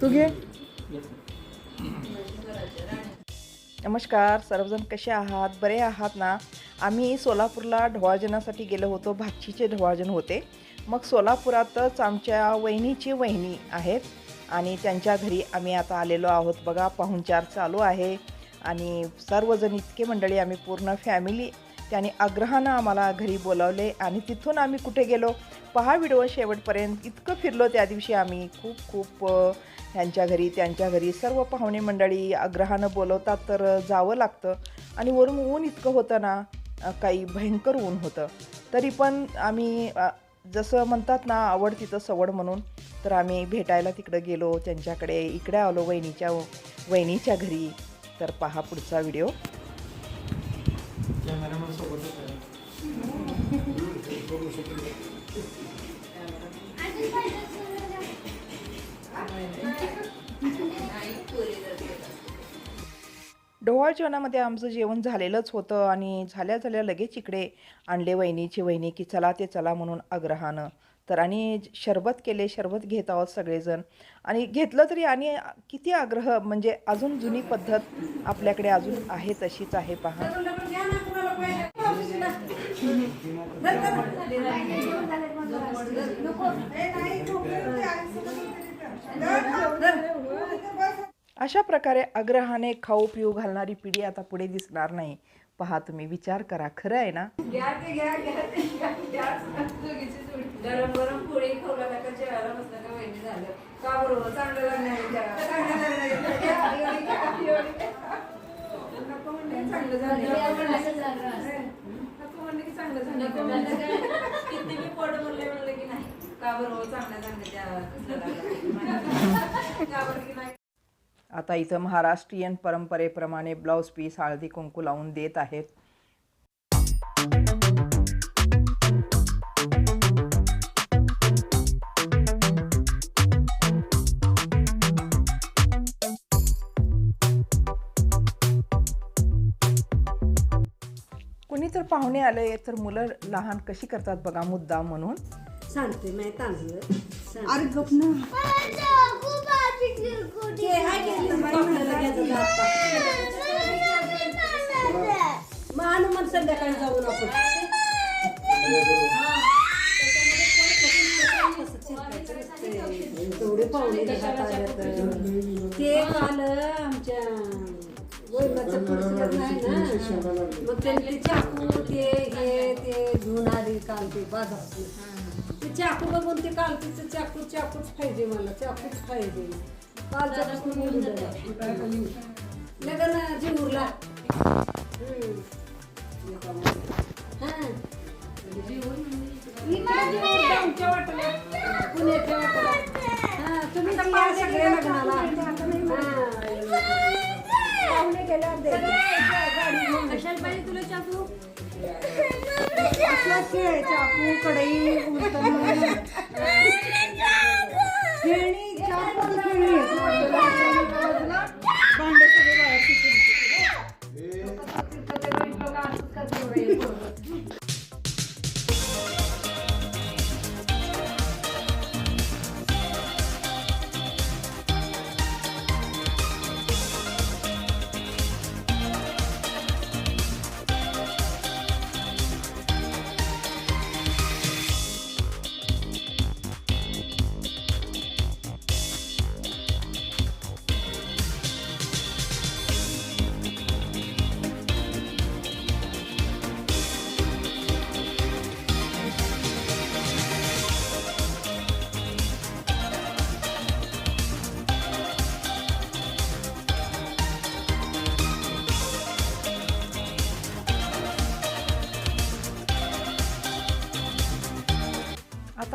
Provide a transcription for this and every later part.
तू घे नमस्कार सर्वजण कसे आहात? बरे आहात ना? आम्ही सोलापूरला ढवाळजनासाठी गेलो होतो. भाचीचे ढवाळजन होते. मग सोलापुरातच आमच्या वहिनीची वहिनी आहेत आणि त्यांच्या घरी आम्ही आता आलेलो आहोत. बघा पाहुणचार चालू आहे. आणि सर्वजण इतके मंडळी आम्ही पूर्ण फॅमिली त्याने आग्रहानं आम्हाला घरी बोलावले आणि तिथून आम्ही कुठे गेलो? पहा व्हिडिओ शेवटपर्यंत. इतकं फिरलो त्या दिवशी आम्ही. खूप खूप ह्यांच्या घरी त्यांच्या घरी सर्व पाहुणे मंडळी आग्रहानं बोलवतात तर जावं लागतं. आणि वरून ऊन इतकं होतं ना काही भयंकर ऊन होतं. तरी पण आम्ही जसं म्हणतात ना आवड तिथं सवड म्हणून तर आम्ही भेटायला तिकडं गेलो. त्यांच्याकडे इकडे आलो वहिनीच्या वहिनीच्या घरी. तर पहा पुढचा व्हिडिओ. कॅमेरामॅन सोबतच ढोवाळ जेवणामध्ये आमचं जेवण झालेलंच होतं आणि झाल्या झाल्या लगेच इकडे आणले वहिनीची वहिनी की चला ते चला म्हणून आग्रहानं. तर आणि शरबत केले शरबत घेत आहोत सगळेजण आणि घेतलं तरी आणि किती आग्रह म्हणजे अजून जुनी पद्धत आपल्याकडे अजून आहे तशीच आहे पहा अशा प्रकारे आग्रहाने खाऊ पिऊ घालणारी पिढी आता पुढे दिसणार नाही पहा तुम्ही विचार करा खरं आहे ना गरम गरम पोळी लागला का जेवायला बसलं का वहिनी झालं? का बरोबर चांगलं लागणार चांगलं झालं. नको म्हणलं की चांगलं झालं. किती मी पोट बोलले म्हणलं की नाही. का बरोबर चांगलं चांगलं जेवायला का बरं की नाही? आता इथं महाराष्ट्रीयन परंपरेप्रमाणे ब्लाऊज पीस हळदी कुंकू लावून देत आहेत. पाहुणे आले तर मुलं लहान कशी करतात बघा मुद्दा म्हणून. सांगते नाही तांदूळ अरे गप ना. मान मग संध्याकाळी जाऊन आपण. तेवढे पाहुणे मग त्यांनी चाकू ते हे ते घेऊन आले काल ते बाजारात ते चाकू बघून ते काल तिचं चाकू चाकूच पाहिजे मला चाकूच पाहिजे. कालच्या पासून बोलू लग्न हां पुण्याच्या वाटेला हां तुम्ही तर या सगळे लग्नाला. हां. पाहुणे गेल्यावर. खेळ, चाकू कढई उलटण. खेळणी पाच खेळणी.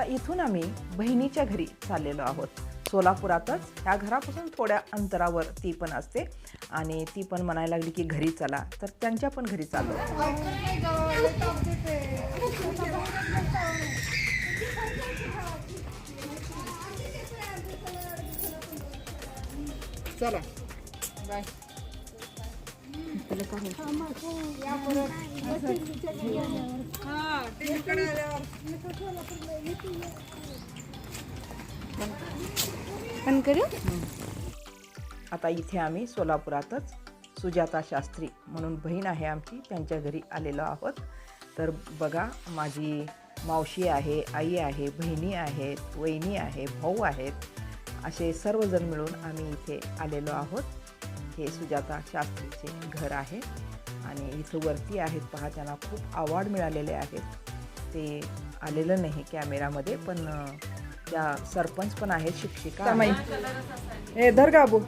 आता इथून आम्ही बहिणीच्या घरी चाललेलो आहोत. सोलापुरातच. ह्या घरापासून थोड्या अंतरावर ती पण असते. आणि ती पण म्हणायला लागली की घरी चला. तर त्यांच्या पण घरी चाललो. चला. बाय पण करू? आता इथे आम्ही सोलापुरातच सुजाता शास्त्री म्हणून बहीण आहे आमची त्यांच्या घरी आलेलो आहोत. तर बघा माझी मावशी आहे आई आहे बहिणी आहेत वहिनी आहे भाऊ आहेत. असे सर्वजण मिळून आम्ही इथे आलेलो आहोत. हे सुजाता शास्त्रीचे घर आहे. आणि इथं वरती आहेत पहा त्यांना खूप अवॉर्ड मिळालेले आहेत. ते आलेलं नाही कॅमेरामध्ये पण त्या सरपंच पण आहेत शिक्षिका. ए धर गाबू.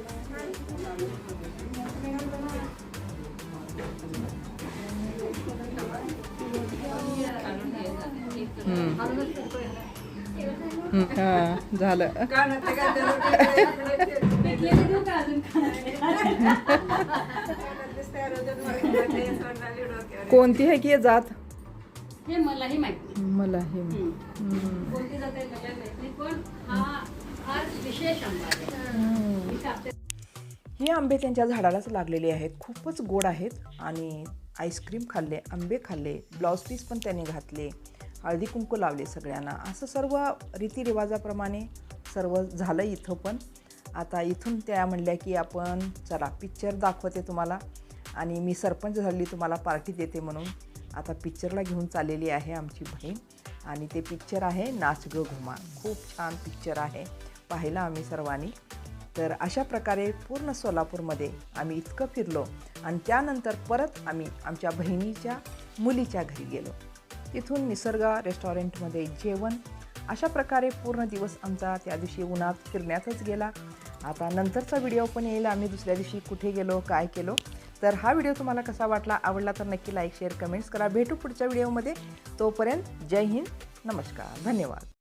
झालं. कोणती आहे की जात? हे मलाही माहिती मला हे कोणती जाते मला माहीत पण हा हा विशेष आंबा आहे. ही आंबे त्यांच्या झाडालाच लागलेले आहेत. खूपच गोड आहेत आणि आईस्क्रीम खाल्ले आंबे खाल्ले ब्लाऊज पीस पण त्यांनी घातले हळदी कुंकू लावले सगळ्यांना. असं सर्व रीतिरिवाजाप्रमाणे सर्व झालं इथं पण. आता इथून त्या म्हणल्या की आपण चला पिक्चर दाखवते तुम्हाला आणि मी सरपंच झाली तुम्हाला पार्टी देते म्हणून. आता पिक्चरला घेऊन चाललेली आहे आमची बहीण. आणि ते पिक्चर आहे नाच ग घुमा. खूप छान पिक्चर आहे. पाहिला आम्ही सर्वांनी. तर अशा प्रकारे पूर्ण सोलापूरमध्ये आम्ही इतकं फिरलो. आणि त्यानंतर परत आम्ही आमच्या बहिणीच्या मुलीच्या घरी गेलो. तिथून निसर्ग रेस्टॉरंटमध्ये जेवण. अशा प्रकारे पूर्ण दिवस आमचा त्या दिवशी उन्हात फिरण्यातच गेला. आता नंतरचा व्हिडिओ पण येईल. आम्ही दुसऱ्या दिवशी कुठे गेलो काय केलो. तर हा व्हिडिओ तुम्हाला कसा वाटला आवडला तर नक्की लाईक शेअर कमेंट्स करा. भेटू पुढच्या व्हिडिओमध्ये. तोपर्यंत जय हिंद. नमस्कार. धन्यवाद.